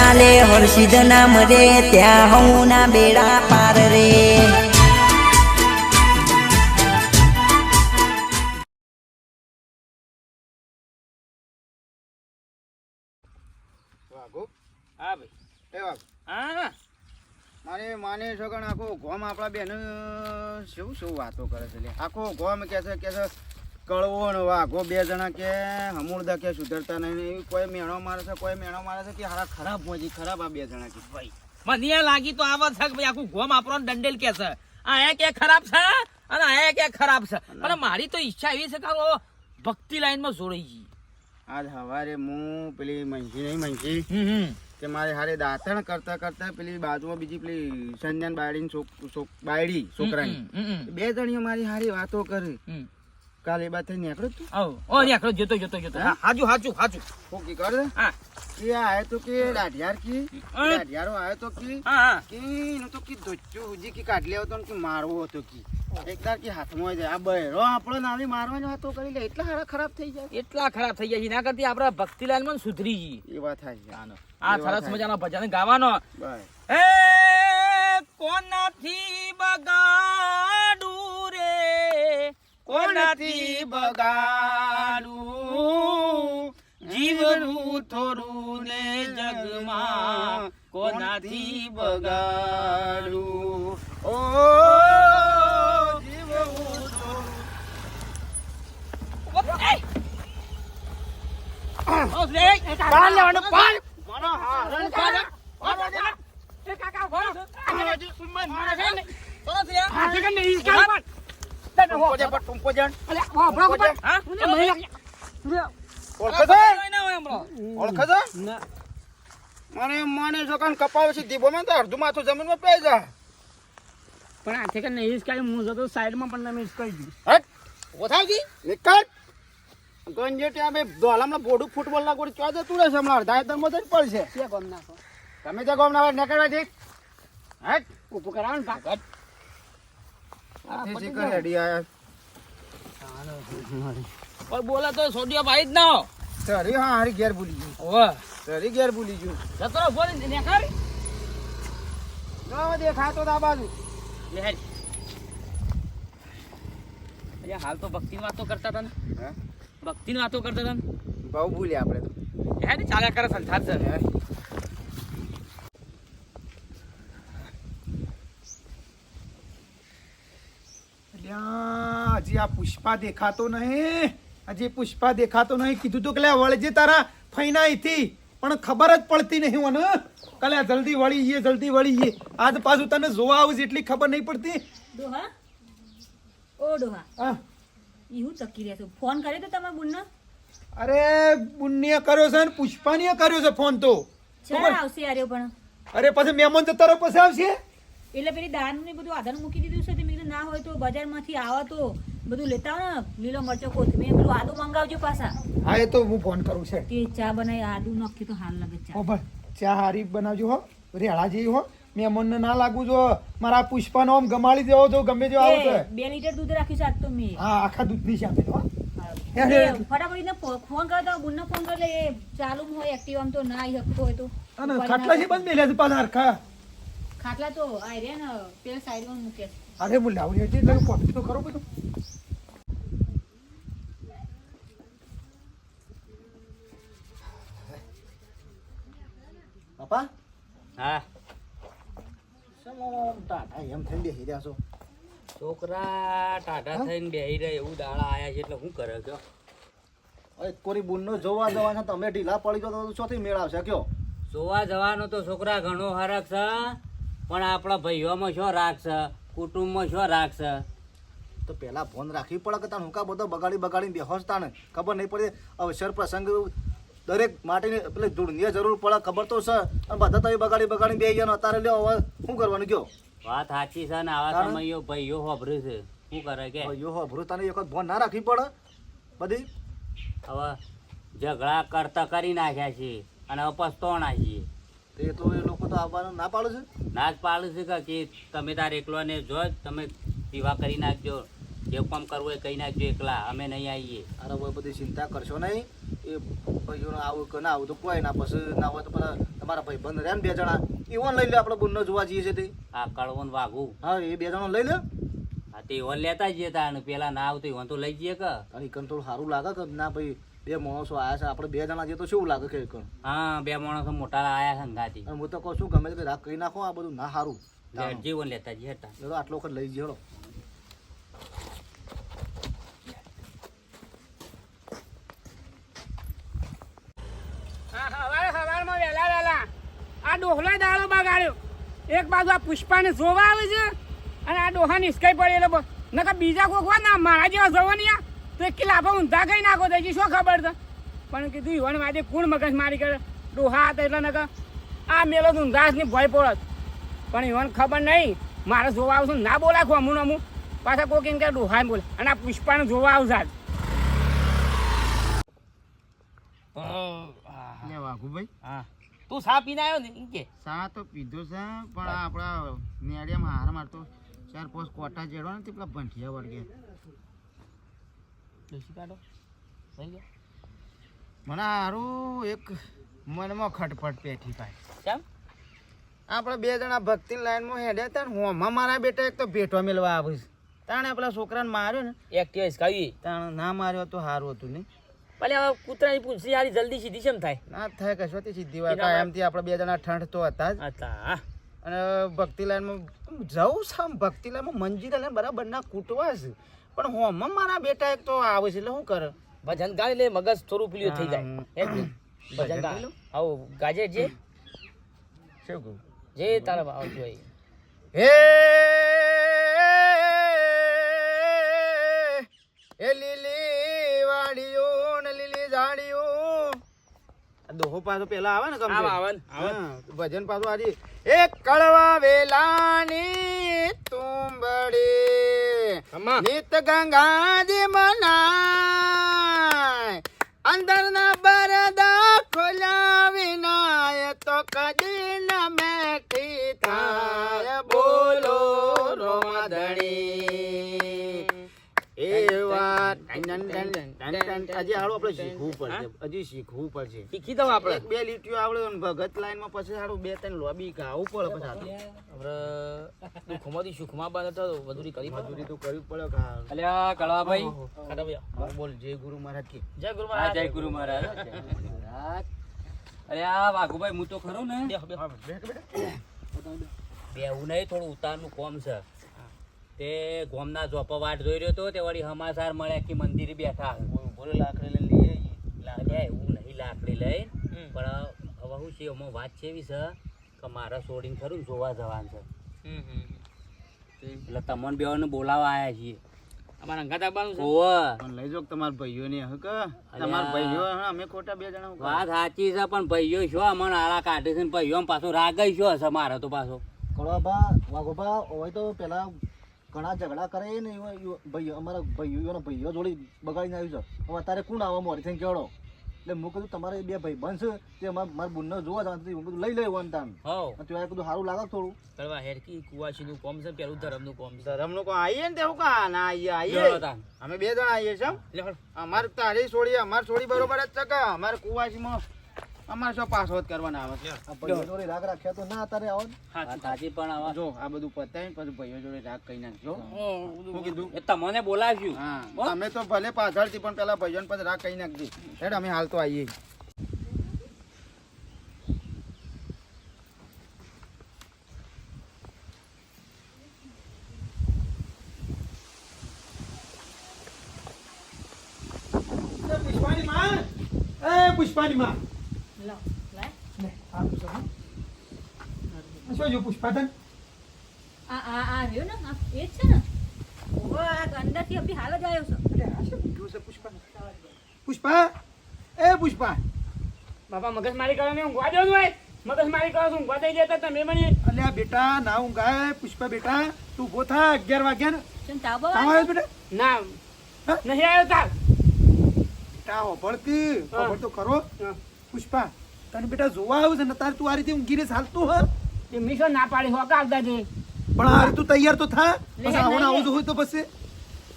ચાલે હર્ષિદ નામ રે ત્યાં હું ના બેડા પાર રે. હા ભાઈ. એ વાઘ? હા મારે માને છોકણ આખો ગોમ આપણા બેન શું શું વાતો કરે છે આખો ગોમ કે છે કે છે કળવો ને વાઘો બે જણા કે હમુરદા કે સુધરતા નહીં કોઈ મેણો મારે છે કોઈ મેણો મારે છે કે હારા ખરાબ મોજી ખરાબ આ બે જણા કે. ભાઈ મને લાગી તો આવા છે કે ભાઈ આખું ગોમ આપણો દંડેલ કે છે. આ કે ખરાબ છે અને આ કે ખરાબ છે. પણ મારી તો ઈચ્છા એવી છે કે ભક્તિ લાઈનમાં જોડાઈ ગઈ આજ હવારે હું પેલી મંજી નહીં મંજી કે મારે હારે દાંતણ કરતા કરતા પેલી બાજુમાં બીજી પેલી સંજન બાયડી બાયડી છોકરાની. બે જણીઓ મારી હારી વાતો કરી. કાલે બાથે બાદ તું. આવો. ઓ નેકળો. જોતો જોતો જોતો. હા? હાજુ હાજુ હાજુ ઓકે કર? હા. કે આયો તો કે દાઢિયાર કી. દાઢિયારો આયો તો કી? હા કે એનું તો કી ધોચ્ચું હુજી કી કાઢ લેવો તો ને કે મારવો હતો કી. એકદાર કી હાથમાં જાય આ બહેરો આપણો નાલી મારવાની વાતો કરી લે. એટલા હારા ખરાબ થઈ જાય એટલા ખરાબ થઈ જાય એના કરતી આપણા ભક્તિ લાઈનમાં સુધરી ગઈ. એ વાત થાય આનો આ સરસ. મજાનો ભજન ગાવાનો. એ કોનાથી બગાડું કોનાથી બગાડું? જીવનું થોડું ને જગમાં કોનાથી બગાડું? ઓ જીવવું પાલ જા, જા. જા. છો? મને મને કપાવે છે દીબોમાં તો અડધું માથું જમીનમાં પેઈ જા પણ આથી કે નહીં કાઈ હું જતો સાઈડમાં પણ તમે કહી દીધું હટ. ઓથાવજી નીકળ ગંજે ત્યાં બે દોલામાં બોડું ફૂટબોલ ના ગોળી ચોદે તું રહેશે હમણાં? અડધા એકદમ જ પડશે. ક્યાં ગમ નાખો. તમે ત્યાં ગોમ ના નીકળવા ઠીક હટ. ઊભું કરાવો ને ભાગ હાથી શીખર હેડી આયા કોઈ બોલે તો સોડિયો ભાઈ જ ના હા. હારી ઘેર ભૂલી ગયું. ઓવે સરી ઘેર ભૂલી ગયું. જતો બોલ ના દેખાતો તો આ બાજુ. લે હેડ. અલ્યા, હાલ તો ભક્તિની વાતો કરતા હતા ને. હે? ભક્તિની વાતો કરતા હતા ને. બહુ ભૂલ્યા આપણે તો. હેડ ચાલ્યા કરે સંસાર છે હે? અલ્યા, હજી આ પુષ્પા દેખાતો નહીં. હજી પુષ્પા દેખાતો નહીં. કીધું તું કે વળજે તારા ફૈના અહીંથી પણ ખબર જ પડતી નહીં મને. કલે જલ્દી વળી જઈએ જલ્દી વળી જઈએ. આજ પાછું તને જોવા આવું એટલી ખબર નહીં પડતી. ડોહા? ઓ ડોહા. હા. ઈહું તકી રહેશો ફોન કર્યો તો તમે બુનનો? અરે પુણ્ય કર્યો છે ને પુષ્પાનીએ કર્યો છે ફોન તો. ચાલ આવશે અરે પણ. અરે પછી મહેમાન જતા રહો પછી આવશે? એટલે પેલી દાન ને બધું આધાર મૂકી દીધું છે તે મેં કીધું ના હોય તો બજારમાંથી આવો તો. બધું લેતા આવો ને લીલો મરચો કોથમીર બધું આદુ મંગાવજો પાછા. હા એ તો હું ફોન કરું છે. તે ચા બનાવી આદુ નાખી તો હાલ લાગે ચા. ઓ ભાઈ ચા હારી બનાવજો હો રેળા જેવી હો. મહેમાનને ના લાગવું જો મારા પુષ્પાનો આમ ગમાડી દેવો જો ગમે તે આવો તો બે લીટર દૂધ રાખ્યું છે આજ તો મેં. હા આખા દૂધની સામે હો. ફટાફટ ફોન કરતા તો બુનનો ફોન કરે એ ચાલુ હોય એક્ટિવ આમ તો ના હકતો શકતો હોય તો. અને ખાટલા છે બંધ મેલ્યા છે પાછા હરખા. ખાટલા તો આ રે ને પેલા સાઈડમાં મૂકે અરે હું લાવું એટલે ફોન તો કરો બધું. પપ્પા? હા. શેમ આમ ટાઢા એમ થઈને બેસી રહ્યા છો? છોકરા ટાઢા થઈને બેહી રહે એવું દાડા આયા છે એટલે શું કરે કયો કોરી બુનનો જોવા જવાના તમે ઢીલા પડી ગયો તો ચોથી મેળ આવશે કયો? જોવા જવાનો તો છોકરા ઘણો હરક છે પણ આપણા ભાઈઓમાં શું રાખશે કુટુંબમાં શું રાખશે તો પહેલા ફોન રાખવી પડે કે તાન હુંકા બધો બગાડી બગાડીને બેહોશ તાને ખબર નહીં પડે અવસર પ્રસંગ દરેક માટેની પેલી ધૂળની જરૂર પડે ખબર તો છે. અને બધા તો એ બગાડી બગાડીને બે ગયા અત્યારે લ્યો હવે શું કરવાનું કયો? વાત સાચી છે ને આવા? સમયો ભાઈઓ હોભરું છે. શું કરે કે? યો હોભરું તને એક વખત ફોન ના રાખવી પડે? બધી? હવે ઝઘડા કરતા કરી નાખ્યા છે અને હવે પસ્તાણા છીએ. તે તો એ લોકો તો આવવાનું ના પાડે છે? ના જ પાડું છે કે તમે તાર એકલો ને જો જ તમે પીવા કરી નાખજો. જે કામ કરવું એ કહી નાખજો એકલા. અમે નહીં આવીએ. અરે હવે બધી ચિંતા કરશો નહીં. એ ભાઈઓને આવું કે ના આવું તો કોઈ ના પછી ના હોય તો પેલા તમારા ભાઈ બંધ રહ્યા ને બે જણા. એવો લઈ લે આપણે બંને જોવા જઈએ છે તે. આ કળવન વાઘું. હા એ બે જણા લઈ લે. આ તે ઈવન લેતા જઈએ તા અને પેલા ના આવતું ઈવન તો લઈ જઈએ કે. ઈકન થોડું સારું લાગે કે ના ભાઈ બે માણસો આયા છે. આપણે બે જણા જઈએ તો શું લાગે કે હા બે માણસો મોટા આવ્યા છે સંગાથી હું તો કહું છું ગમે તે રાખ કહી નાખો આ બધું ના સારું. જીવન લેતા જઈએ આટલો વખત લઈ જઈએ હેડો. હા હવારે હવારમાં વહેલા વહેલા આ ડોહલો દાડો બગાડ્યો. એક બાજુ આ પુષ્પાને જોવા આવે છે અને આ ડોહા નિષ્કાઈ પડે એટલે નકર બીજા કોક હોય ને મારા જેવા જવાની આ તો એક લાભા ઊંધા કઈ નાખો તો હજી શું ખબર છે? પણ કીધું યુવાન માટે કોણ મગજ મારી કરે? ડોહા હતા એટલે નકર આ મેલો ઊંધા ની ભય પડત પણ યુવાન ખબર નહીં મારે જોવા આવશે ને ના બોલાખું અમુન અમુક પાછા કોક એમ કે ડોહા બોલે. અને આ પુષ્પાને જોવા આવશે આજ. ભાઈ હા. તું સા પીને આવ્યો ને કે? સા તો પીધો છે પણ આપણા નેડિયામાં હાર મારતો ચાર પાંચ કોટા જેડવા ને તે પેલા ભંઠિયા વળગે. ડોસી કાઢો થઈ ગયા મને હારું એક મનમાં ખટપટ પેઠી પાય કેમ? આપણે બે જણા ભક્તિ લાઈનમાં હેડ્યા હતા ને હોમાં મારા બેટા એક તો ભેટવા મેળવા આવીશ. તાણે આપણા છોકરાને માર્યો ને એક્ટિવા હિસકાવી તાણે ના માર્યો તો સારું હતું નહીં. ભલે હવે કૂતરાની પૂંછડી હારી જલ્દી સીધી કેમ થાય? ના થાય કશોથી સીધી માટે- એમથી આપણે બે જણા ઠંડ તો હતા જ. હતા. અને ભક્તિ લાઈનમાં જવું છે આમ ભક્તિ લાઈનમાં મંજીરા લઈને બરાબર ના કૂટવા છે. પણ હોમાં મારા બેટા એક તો આવે છે એટલે શું કરે? ભજન ગાય લે મગજ થોડું પેલું થઈ જાય. ભજન ગાય. આવું ગાજે જે. શું જે તારા ભાવ જોઈએ હે દોહો પાછો પેલા આવે ને કમ આવન હા, ભજન પાછું આજે. એક કડવા વેલાની તુંબડી. નિત ગંગાજી મનાય ટન. હાલો આપણે શીખવું પડશે. હજી શીખવું પડશે. શીખી દઉં આપણે. એક બે લીટીઓ આવડે ને ભગત લાઈનમાં પછી હારું બે ત્રણ લોબી ગાવું પડે પછી. આપણે દુઃખમાંથી સુખમાં બને તો મજૂરી કરી મજૂરી તો કરવી પડે કા અલ્યા કળવાભાઈ બોલ, બોલ જય ગુરુ મહારાજ કે. જય ગુરુ મહારાજ. જય ગુરુ મહારાજ. અરે આ વાઘુભાઈ હું તો ખરું ને. બેવું નહીં થોડું ઉતારનું કોમ છે. તે ગોમના જોપો વાટ જોઈ રહ્યો તો તે વળી હમાસાર મળ્યા કે મંદિરે બેઠા બોલે લાકડી લઈને લઈ આવીએ. લાગ્યા એવું નહીં લાકડી લઈ પણ હવે શું છે એમાં વાત છે એવી છે કે મારે છોડીને ખરું જોવા જવાનું છે. એટલે તમને બેવાને બોલાવા આવ્યા છીએ. અમારા અંગાત આવવાનું છે. ઓવે લઈ જાઓ તમારા ભાઈઓને હે કે? તમારા ભાઈઓ હે, અમે ખોટા બે જણા વાત સાચી છે પણ ભાઈઓ છો અમને આળા કાઢે છે ને ભાઈઓ પાછો રાગય શું હશે મારે તો પાછો. કડવાભા વાઘોભા હોય તો પેલા ઘણા ઝઘડા કરે ને ભાઈઓ અમારા ભાઈઓ ભાઈઓ જોડી બગાડીને આવ્યું છે. હવે અત્યારે કોણ આવવા મોરી થઈને કેળો એટલે મેં કીધું તમારે બે ભાઈ બનશે તે અમારે મારા બુનને જોવા જવાનું. હું કીધું લઈ લઈ વન તાન હા ત્યાં કીધું સારું લાગે થોડું. કરવા હેરકી કુવાસીનું કોમ છે પેલું ધર્મનું કોમ છે. ધરમનું કોઈ આવીએ ને તેવું કા ના આવીએ આવીએ અમે બે જણા આવીએ છે અમારે તારી છોડી અમારે છોડી બરોબર જ છે કે અમારે કુવાસીમાં અમારે શું પાછો જ કરવાના આવે? ભાઈઓ જોડે રાગ રાખ્યા તો ના અત્યારે આવો. સાચી પણ હવે જો આ બધું પતાવીને પછી ભાઈઓ જોડે રાગ કહી નાખજો. શું કીધું? એ તમને બોલાવ્યું. હા અમે તો ભલે પાછળથી પણ પેલા ભાઈઓ પછી રાગ કહી નાખજે. હેડ અમે હાલ તો આવીએ પુષ્પાની માં એ પુષ્પાની માં લાવ, લાય. લે, આ પૂછો, હા. આ શું જો પુષ્પાધન આ આ આ રહ્યો ને? આ એ જ છે ને? ઓહો, આ અંદરથી અભી હાલ જ આવ્યો છે. અરે આ શું મૂક્યું છે પુષ્પા? પુષ્પા? એ પુષ્પા! બાપા મગજ મારી કરો ને ઊંઘવા હોય મગજ મારી કરો છો ઊંઘવા દઈ જતા તમે મને. અલ્યા બેટા ના ઊંઘાય. પુષ્પા બેટા તું ઊભો થા અગિયાર વાગ્યા ને. ચમ તાવ આવ્યો? બેટા? ના નહીં આવ્યો તાવ. બેટા હોભળતી. હા. તો કરો પુષ્પા તને બેટા જોવા આવ્યું છે ને તારે તું આ રીતે ઊંઘીને ચાલતું હાલતું હ એ ના પાડી હો આવતા છે પણ આ રીતે તું તૈયાર તો થા. પછી આવું ને લઈ લે. આવું જ હોય તો પછી.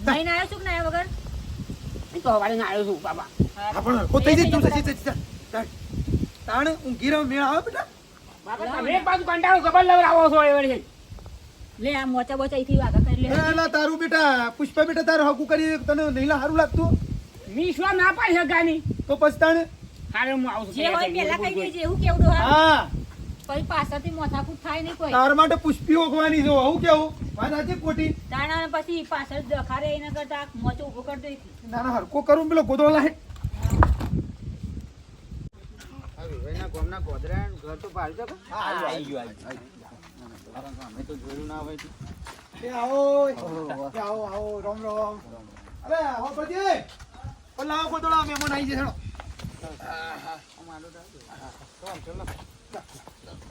નહીં ના આવ્યો છું કે ના વગર? એ તો હવારે ના આવ્યો છું બાબા હા પણ હરખો થઈ જાય તું જજે, જજે, જા. જા. તાણ હું ગીરો મેળ આવે બેટા. બાબા તમે બાજુ કંટાળો ખબર આવો છો એ છે લે આ મોચા બોચા અહીંથી વાગા કરી લે. એલા તારું બેટા પુષ્પા બેટા તારું હકુ કરી તને નહીં સારું લાગતું. મીશો ના પાડી હગાની તો પછી તાણે? હારે હું આવું છું જે હોય પેલા ખાઈ દેજે એવું કેવું હા. પછી પાછળથી મોથાકૂટ થાય નહીં કોઈ. તાર માટે પુષ્પી ઓગવાની જો હું કેવું? વાત ખોટી? તાણા પછી પાછળ દખારે એના કરતા મોચો ઊભો કરી દે. ના ના હરકો કરું પેલો ગોદડો લાહે આ વિવેકના ગામના ઘર તો પાડી શકો આવી ગયો આવી તો જોયું ના હોય એ આવો આવો આવો રામ રામ. અરે આવો ગોદડો આવી જશે.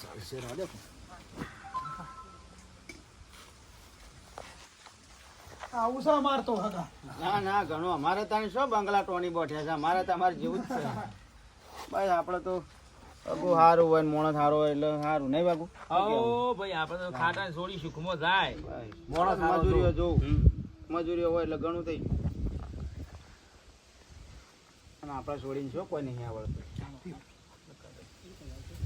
થા, ઊભા થા. આવું છે મારતો હગા. ના ના ઘણું. અમારે ત્યાં શું બંગલા ટોની બોઠ્યા છે? અમારે તમારે જેવું જ છે. બસ આપણે તો અગુ સારું હોય ને મોણસ સારો હોય એટલે સારું નહીં બાબુ? આવો ભાઈ આપણે તો ખાટા ને છોડી સુખમાં જાય મોણસ મજૂરીઓ જોવું. મજૂરીઓ હોય એટલે ઘણું થઈ આપણે છોડીને શું કોઈ નહીં આવડતું?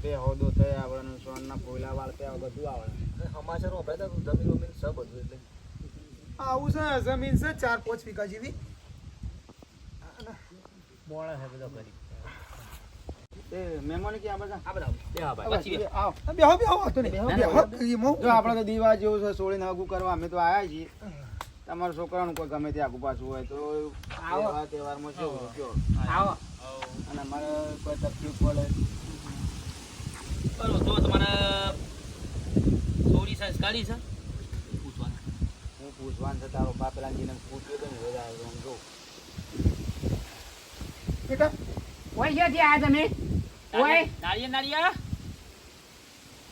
બે હોદો તે આવડે સોનના કોયલા વાળતે આવે બધું આવડે. સમાચાર વાપર્યા તો જમીન વમીન સબ બધું એટલે. આવું છે જમીન છે ચાર પાંચ વીઘા જેવી. મોડા છે બધો કરી. એ મહેમાન ક્યાં બધા? આ બધા બે ભાઈ પછી બે. આવો. આ બેહો બેહો વાંધો નહીં. બેહો એમાં જો આપણે તો દીવા જેવું છે સોળીને હગું કરવા અમે તો આયા છીએ. તમારા છોકરાનું કોઈ ગમે તે આગુ પાછું હોય તો તહેવાર તહેવારમાં શું અને અમારે કોઈ તકલીફ પડે? બરોબર તો તમારે છે? પૂછવાનું. હું પૂછવાનું છે તારો પૂછ્યું તો જો બેટા ઓય છે આ તમે ઓય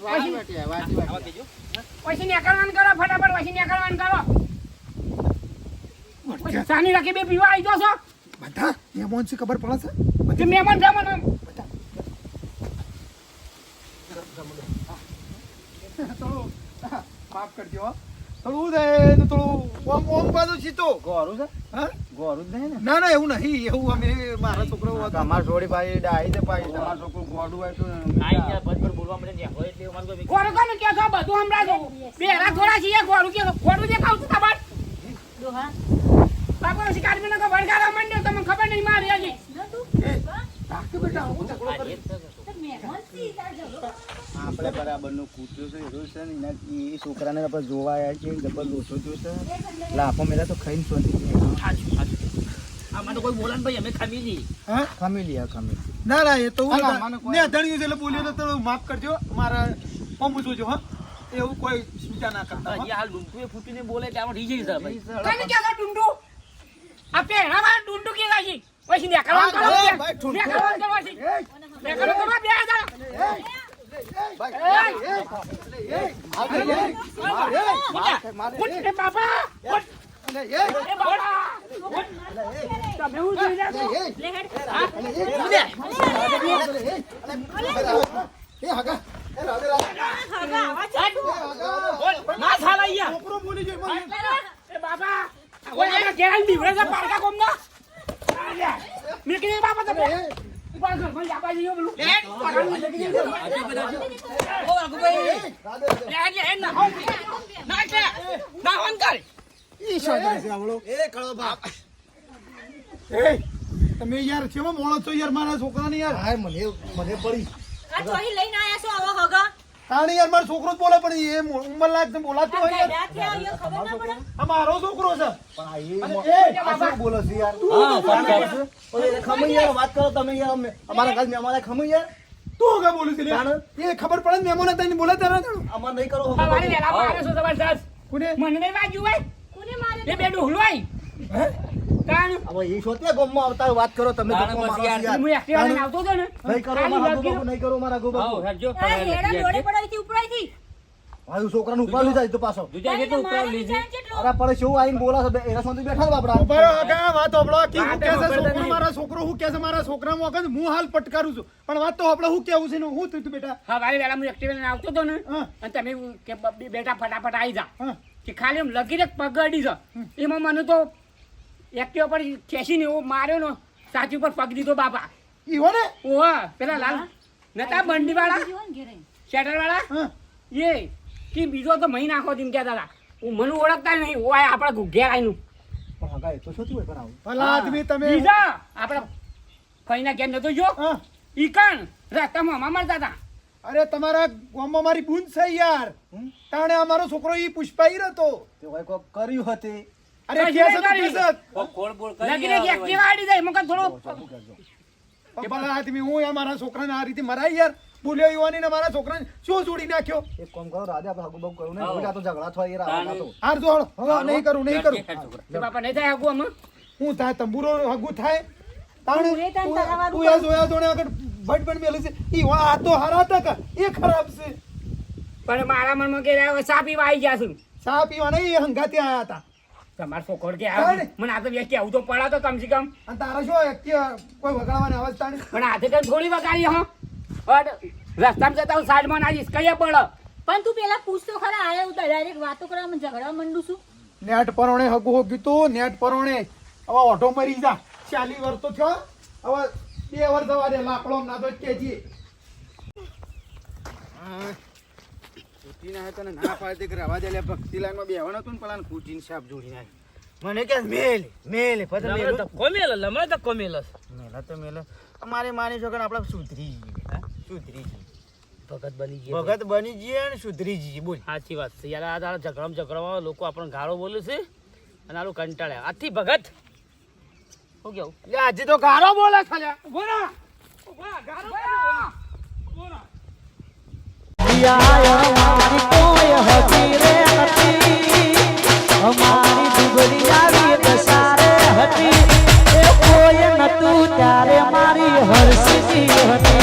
પછી? નીકળવાનું કરો ફટાફટ પછી નીકળવાનું કરો. સાની રાખી બે પીવા આવી જશો. બધા મહેમાન છે ખબર પડે છે? મહેમાન છે. મને થોડું માફ કરજો હો. થોડું છે તો થોડું ઓમ ઓમ બાજુ સીતો ગોરું છે હા ગોરું જ ના ના એવું નહીં એવું અમે મારા છોકરો. તમારે છોડી પાછી ડાઈ છે પાછી તમારું છોકરું હોય તો આઈ ગયા ભર બોલવા મળે ને અમારે કોઈ ગોરું કોને કે છો બધું હમણાં જો બે હેરા થોડા છીએ ગોરું કે ગોરું દેખાવ છું તમાર ડોહા બાપા શિકાર બી નકો વળગાડવા માંડ્યો તમને ખબર નહીં મારી હજી તું બેટા હું. આપણે બરાબરનું કૂતરું છે એવું છે ને એના એ છોકરાને આપણે જોવા આવ્યા છીએ જબર લોચો થયો છે. લાફો મેળા તો ખાઈને સાચું. આમાં તો કોઈ બોલે ભાઈ અમે ખામી નહીં હા? ખમી લ્યા ખમી. ના ના એ તો હું ના, ના, મને કોઈ- ને અજાણ્યું છે એટલે બોલ્યો તો થોડું માફ કરજો. મારા પંપ જોજો હા. એવું કોઈ ચિંતા ના કરતા હો. હાલ ડુંટુએ ફૂટીને બોલે એટલે આમાં છે ભાઈ? કને કે આ કે પછી ભાઈ, કરો પછી. નીકળવાનું કરો, બે હજાર. ઉઠ, એ બાપા ઉઠ, એ બાપા ઉઠ. તમે હું જોઈ રહ્યા છો? લે હેડ એ હગા એ રાધે રાધે હગા આવા છે ના થાલા અહીંયા છોકરો બોલી જાય મને. એ બાપા ઓય એના ઘેરાને બીવડે છે પારકા કોમના. આલ્યા. નીકળી બાપા તમે ઉપર ઘરમાં જાબા જઈએ પેલું. ઓ વાઘુભાઈ લે એટલે એ ના હોમ ના એટલે ના હોન કર ઈ શાંતિ છે આવડો એ કળો બાપ એ તમે યાર કેવો મોળો છો યાર મારા છોકરાને યાર હાય મને મને પડી આ ચોહી લઈને આયા છો આવા હગા તાણી યાર મારો છોકરો જ બોલે પણ એ ઉંમર લાયક બોલાતો હોય આ મારો છોકરો છે. બોલો છે યાર? છે. યાર વાત. કરો તમે યાર અમે- અમારા ઘર મહેમાન ખમઈ યાર તું હગા બોલું છે? એ ખબર પડે ને મહેમાન હતા બોલે તારા અમાર નહીં કરો સવારે વહેલા મારે છો જબરજસ્ત. કોને? મને નહીં વાગ્યું હોય? કોને મારે એ બે ડોહલું હવે એ આવતા વાત કરો તમે તાણે મારો યાર, હું એક્ટિવા લઈને આવતો હતો ને? નહીં કરો મારા લગીર- નહીં કરો મારા ગોબા. આવો, હેડજો. હેડા જોડે પડાવી ઉપડાવી હારું છોકરાને ઉપાડી જાય તો પાછો? દૂજા કેટલું ઉપરાવ લીધી. અરે પણ શું આઈને બોલા છે એના સામે બેઠા છે બાપડા. ઊભા કાકા, વાત હોભળો. કે હું છે છોકરો મારા છોકરો? હું કહે છે મારા છોકરામાં વખત હું હાલ પટકારું છું. પણ વાત તો આપણે હું કેવું છે ને હું થયું તું બેટા? ભાઈ વેલા હું એક્ટિવા લઈને આવતો હતો ને અને તમે કે બ- બેટા ફટાફટ આવી જા. કે ખાલી એમ લગીને પગડી જા એમાં મને તો એક્ટિવા પર ખેંચીને એવો માર્યો ને સાચી ઉપર પગ દીધો બાપા. ઈવો ને? ઓહ પેલા લાલ નતા બંડી વાળા શેટર વાળા એ કે બીજો તો મહી નાખો તેમ કહેતા હતા. હું મને ઓળખતા નહીં. હું આ આપણા ઘેર આવીનું પણ હગા એ તો શું થયું હોય પણ આવું? ભલા આદમી તમે. બીજા આપણા ફઈના ઘેર નતો જો હા. ઈકણ રસ્તામાં અમા મળતા હતા. અરે તમારા ગામમાં મારી બૂન છે યાર. તાણે અમારો છોકરો ઈ પુષ્પાઈ હતો તે. હોય કર્યું હતી. અરે કરી. લગીને આડી જાય થોડો. ભલા આદમી હું મારા છોકરાને આ રીતે મરાય યાર? બોલ્યો યુવાની ને મારા છોકરાને શું છોડી નાખ્યો? એક કામ કરો રાધે આપણે હગું બગું કરું નહીં આવો. તો ઝઘડા થાય એ રાવા તો. હાર જોડ હવે નહીં કરું નહીં કરું. હેડ છોકરા. તે બાપા નહીં થાય આગુ અમે હું? થાય તંબુરો હગુ થાય. તાણે તું એ તાણ તારા વાળું તું યાર જોયા જોડે આગળ ભટ ભટ મેલે છે. ઈ વા આ તો હારા હતા એ ખરાબ છે. પણ મારા મનમાં કે ચા પીવા આવી ગયા છું. ચા પીવાના એ હંગાતે આયા હતા. તમારો છોકરો કે આવે? મને આ તો વ્યક્તિ આવું તો પડા તો કમ. સે કમ અને તારા શું વ્યક્તિ કોઈ વગાડવાની અવાજ તાણે? પણ આજે કઈ થોડી વગાડી હો. અડ રસ્તામાં જતા હું સાઈડમાં ના જઈશ કઈ પડ પણ તું પેલા પૂછ તો ખરા આયા હું ડાયરેક્ટ વાતો કરવા મને ઝઘડા મંડું છું. નેટ પરોણે હગું હોગ્યું તું નેટ પરોણે. હવે ઓઢો મરી જા. ચાલી વર તો થયો. હવે બે વર થવા દે લાકડો ના તો કેજી કૂટીને આવે તને ના પાડતી કે રવા દે ભક્તિ લાઈનમાં બેહવાનું હતું ને પેલા કૂટીને સાપ જોડી નાખી. મને કે મેલ મેલ લમણે મેલું. ધક્કો મેલે લમણે ધક્કો મેલે. મેલા તો મેલે. અમારે માની છોકરા આપણે સુધરી જઈએ સુધરી જઈએ. ભગત બની જઈએ ભગત બની જઈએ અને સુધરી જઈએ બોલ. સાચી વાત છે. યાર આ તારા ઝઘડામાં ઝઘડામાં લોકો આપણને ગાળો બોલે છે અને આનું કંટાળે. આથી ભગત. શું કેવું? આજે તો ગાળો બોલે છે લ્યા. બોલો. ત્યારે મારી હર્ષિતી હતી.